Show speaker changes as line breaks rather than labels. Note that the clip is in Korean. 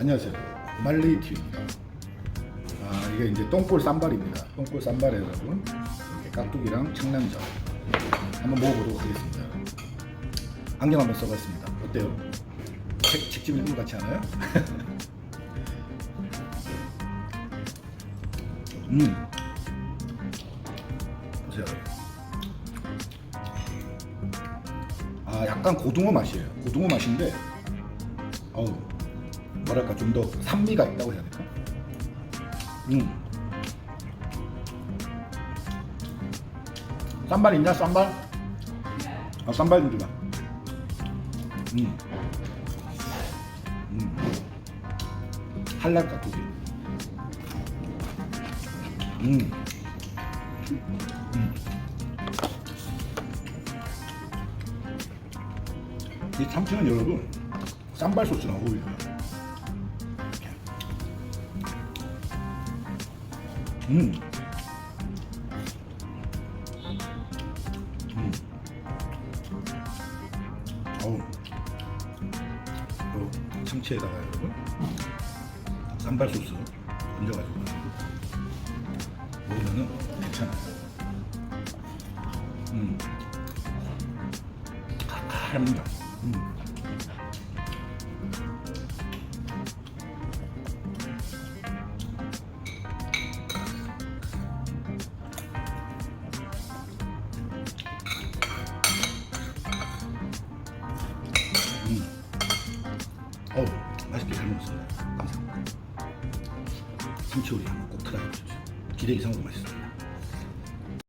안녕하세요. 말리티입니다. 아, 이게 이제 똥골 쌈발입니다. 똥골 쌈발에 여러분 깍두기랑 청량젓 한번 먹어보도록 하겠습니다. 안경 한번 써봤습니다. 어때요? 책, 직접 것 같지 않아요? 음. 보세요. 아, 약간 고등어 맛이에요. 고등어 맛인데, 어우, 뭐랄까 좀 더 산미가 있다고 해야 될까? 음. 쌈발 있냐 쌈발? 아 쌈발 좀 주라. 음. 음. 한랄 깍두기. 음. 음. 이 참치는 여러분 쌈발 소스랑 어울려요. 음. 음. 어우. 요 참치에다가 여러분 쌈발 소스 얹어가지고 먹으면은 괜찮아요. 음. 칼칼합니다. 음. 음. 맛있게 잘 먹었습니다. 감사합니다. 참치 요리 한번 꼭 트라이 해보십시오. 기대 이상으로 맛있어요.